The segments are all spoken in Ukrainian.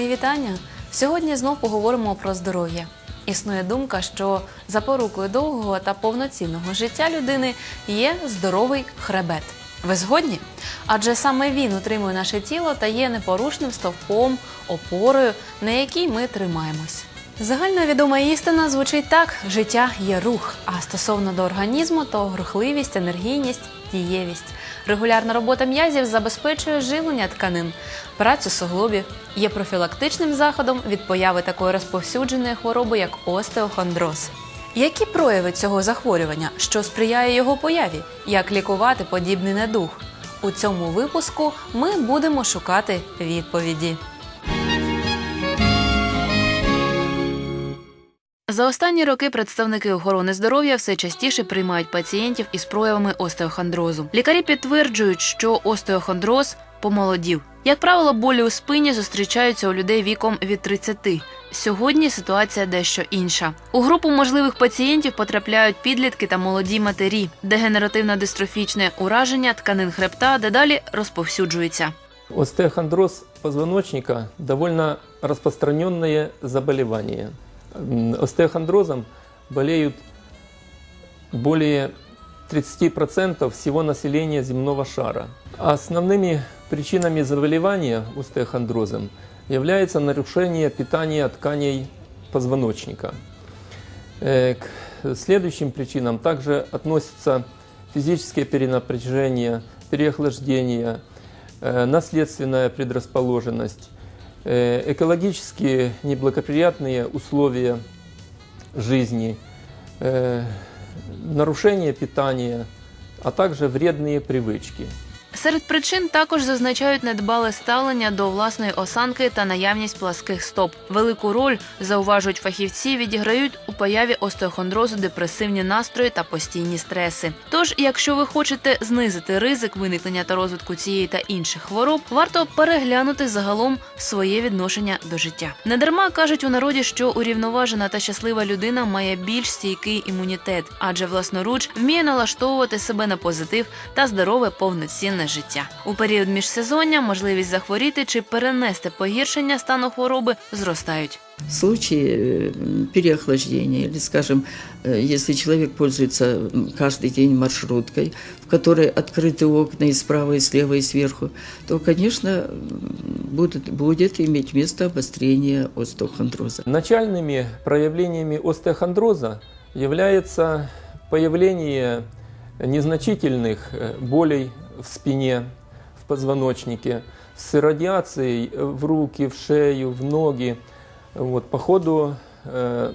Мої вітання. Сьогодні знов поговоримо про здоров'я. Існує думка, що запорукою довгого та повноцінного життя людини є здоровий хребет. Ви згодні? Адже саме він утримує наше тіло та є непорушним стовпом, опорою, на якій ми тримаємось. Загальна відома істина звучить так: життя є рух. А стосовно до організму, то рухливість, енергійність, дієвість. Регулярна робота м'язів забезпечує живлення тканин, працю суглобів, є профілактичним заходом від появи такої розповсюдженої хвороби, як остеохондроз. Які прояви цього захворювання, що сприяє його появі, як лікувати подібний недух? У цьому випуску ми будемо шукати відповіді. За останні роки представники охорони здоров'я все частіше приймають пацієнтів із проявами остеохондрозу. Лікарі підтверджують, що остеохондроз помолодів. Як правило, болі у спині зустрічаються у людей віком від 30. Сьогодні ситуація дещо інша. У групу можливих пацієнтів потрапляють підлітки та молоді матері. Дегенеративно-дистрофічне ураження тканин хребта дедалі розповсюджується. Остеохондроз позвоночника – довольно распространенное заболевание М, Остеохондрозом болеют более 30% всего населения земного шара. Основными причинами заболевания остеохондрозом является нарушение питания тканей позвоночника. Э, К следующим причинам также относятся физическое перенапряжение, переохлаждение, э, наследственная предрасположенность, э, экологически неблагоприятные условия жизни, э, нарушение питания, а также вредные привычки. Серед причин також зазначають недбале ставлення до власної осанки та наявність пласких стоп. Велику роль зауважують фахівці, відіграють у появі остеохондрозу депресивні настрої та постійні стреси. Тож, якщо ви хочете знизити ризик виникнення та розвитку цієї та інших хвороб, варто переглянути загалом своє відношення до життя. Недарма кажуть у народі, що урівноважена та щаслива людина має більш стійкий імунітет, адже власноруч вміє налаштовувати себе на позитив та здорове повноцінне життя. У період міжсезоння можливість захворіти чи перенести погіршення стану хвороби зростають. случае э, переохлаждения или, скажем, э, если человек пользуется м, каждый день маршруткой, в которой открыты окна и справа, и слева, и сверху, то, конечно, м, будет, будет иметь место обострение остеохондроза. Начальными проявлениями остеохондроза является появление незначительных э, болей в спине, в позвоночнике, с радиацией в руки, в шею, в ноги, вот, по ходу э,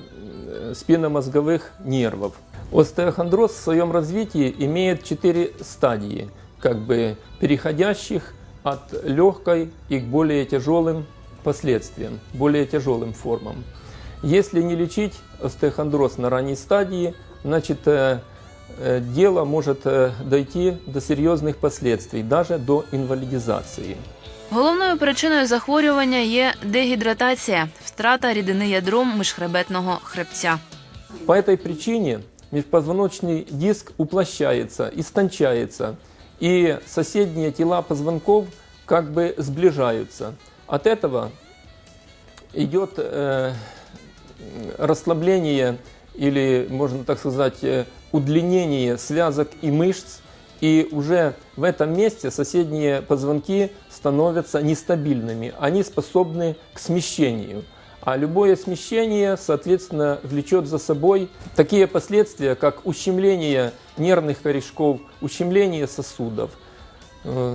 спинномозговых нервов. Остеохондроз в своем развитии имеет четыре стадии, как бы переходящих от легкой и к более тяжелым последствиям, более тяжелым формам. Если не лечить остеохондроз на ранней стадии, значит э, э, дело может э, дойти до серьезных последствий, даже до инвалидизации. Головною причиною захворювання є дегідратація, втрата рідини ядром міжхребетного хребця. По этой причине межпозвоночный диск уплощается, истончается, и соседние тела позвонков как бы сближаются. От этого идет э, расслабление или, можно так сказать, удлинение связок и мышц, и уже в этом месте соседние позвонки становятся нестабильными, они способны к смещению. А любое смещение, соответственно, влечет за собой такие последствия, как ущемление нервных корешков, ущемление сосудов,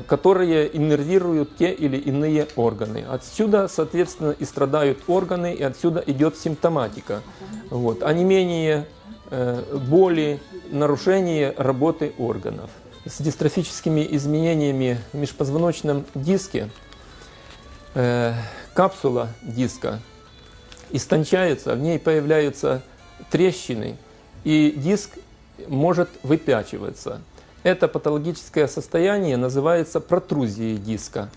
которые иннервируют те или иные органы. Отсюда, соответственно, и страдают органы, и отсюда идет симптоматика. Вот. А не менее э, боли, нарушение работы органов. С дистрофическими изменениями в межпозвоночном диске э, капсула диска истончается, в ней появляются трещины, и диск может выпячиваться. Это патологическое состояние называется протрузией диска.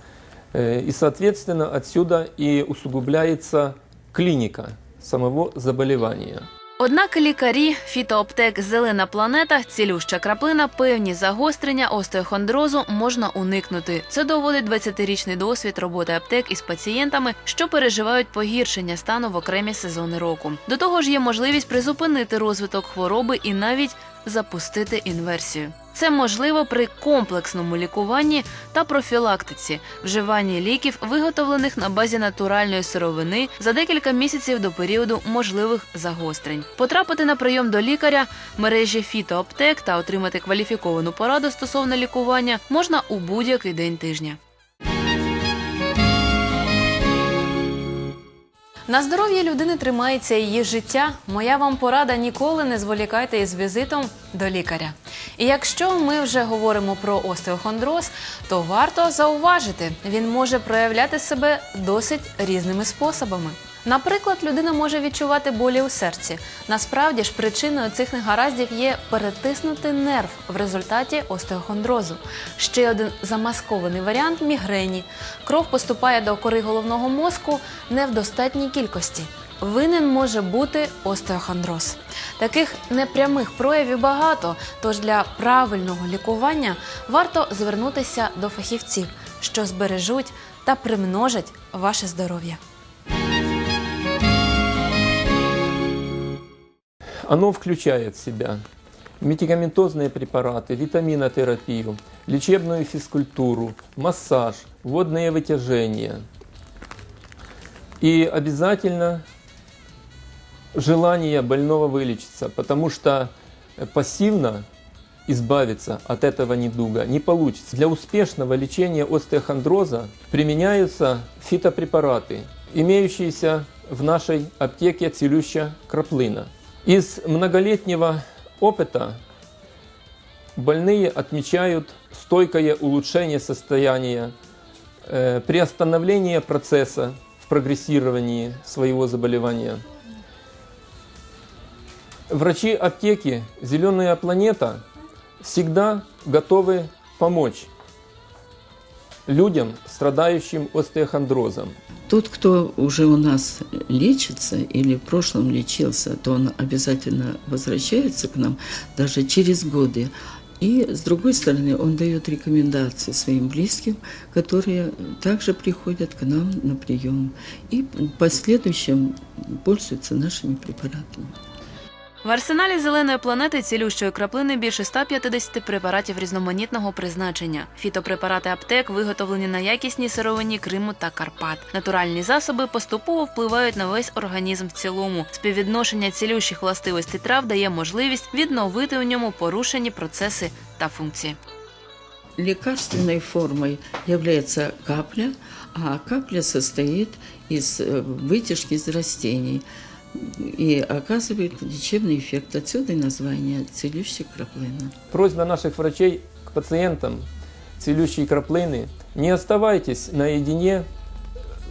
Э, И, соответственно, отсюда и усугубляется клиника самого заболевания. Однак лікарі, фітоаптек Зелена планета, цілюща краплина, певні загострення остеохондрозу можна уникнути. Це доводить 20-річний досвід роботи аптек із пацієнтами, що переживають погіршення стану в окремі сезони року. До того ж, є можливість призупинити розвиток хвороби і навіть запустити інверсію. Це можливо при комплексному лікуванні та профілактиці, вживанні ліків, виготовлених на базі натуральної сировини за декілька місяців до періоду можливих загострень. Потрапити на прийом до лікаря, мережі фітоаптек та отримати кваліфіковану пораду стосовно лікування можна у будь-який день тижня. На здоров'я людини тримається її життя. Моя вам порада ніколи не зволікайте із візитом до лікаря. І якщо ми вже говоримо про остеохондроз, то варто зауважити, він може проявляти себе досить різними способами. Наприклад, людина може відчувати болі у серці. Насправді ж причиною цих негараздів є перетиснутий нерв в результаті остеохондрозу. Ще один замаскований варіант мігрені. Кров поступає до кори головного мозку не в достатній кількості. Винен може бути остеохондроз. Таких непрямих проявів багато, тож для правильного лікування варто звернутися до фахівців, що збережуть та примножать ваше здоров'я. Оно включает в себя медикаментозные препараты, витаминотерапию, лечебную физкультуру, массаж, водные вытяжения. И обязательно желание больного вылечиться, потому что пассивно избавиться от этого недуга не получится. Для успешного лечения остеохондроза применяются фитопрепараты, имеющиеся в нашей аптеке целющая краплина. Из многолетнего опыта больные отмечают стойкое улучшение состояния, э, приостановление процесса в прогрессировании своего заболевания. Врачи аптеки «Зеленая планета» всегда готовы помочь людям, страдающим остеохондрозом. Тот, кто уже у нас лечится или в прошлом лечился, то он обязательно возвращается к нам даже через годы. И, с другой стороны, он дает рекомендации своим близким, которые также приходят к нам на прием и в последующем пользуются нашими препаратами. В арсеналі зеленої планети цілющої краплини більше 150 препаратів різноманітного призначення. Фітопрепарати аптек виготовлені на якісній сировині Криму та Карпат. Натуральні засоби поступово впливають на весь організм в цілому. Співвідношення цілющих властивостей трав дає можливість відновити у ньому порушені процеси та функції. Лекарственной формой является капля, а капля состоит из э, вытяжки из растений и оказывает лечебный эффект. Отсюда и название «целющая краплина». Просьба наших врачей к пациентам целющей краплины – не оставайтесь наедине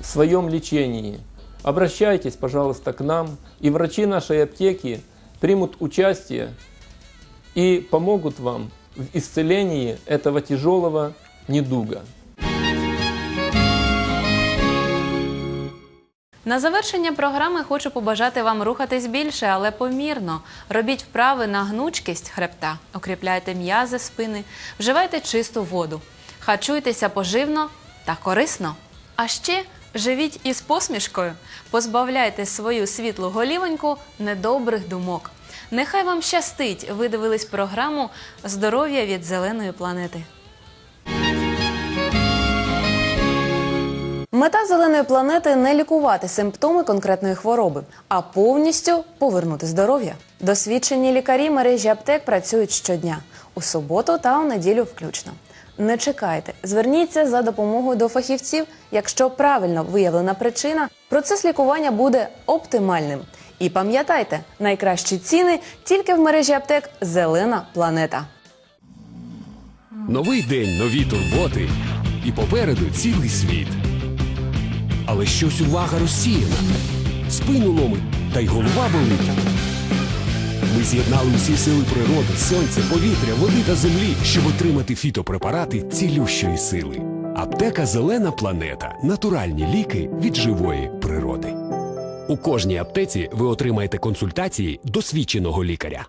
в своем лечении. Обращайтесь, пожалуйста, к нам, и врачи нашей аптеки примут участие и помогут вам в исцелении этого тяжелого недуга. На завершення програми хочу побажати вам рухатись більше, але помірно. Робіть вправи на гнучкість хребта, укріпляйте м'язи спини, вживайте чисту воду, харчуйтеся поживно та корисно. А ще живіть із посмішкою, позбавляйте свою світлу голівоньку недобрих думок. Нехай вам щастить! Ви дивились програму Здоров'я від зеленої планети. Мета зеленої планети не лікувати симптоми конкретної хвороби, а повністю повернути здоров'я. Досвідчені лікарі мережі аптек працюють щодня у суботу та у неділю включно. Не чекайте, зверніться за допомогою до фахівців. Якщо правильно виявлена причина, процес лікування буде оптимальним. І пам'ятайте, найкращі ціни тільки в мережі аптек Зелена планета. Новий день, нові турботи. І попереду цілий світ. Але щось увага розсіяна. Спину ломить, та й голова болить. Ми з'єднали усі сили природи, сонця, повітря, води та землі, щоб отримати фітопрепарати цілющої сили. Аптека Зелена планета. Натуральні ліки від живої природи. У кожній аптеці ви отримаєте консультації досвідченого лікаря.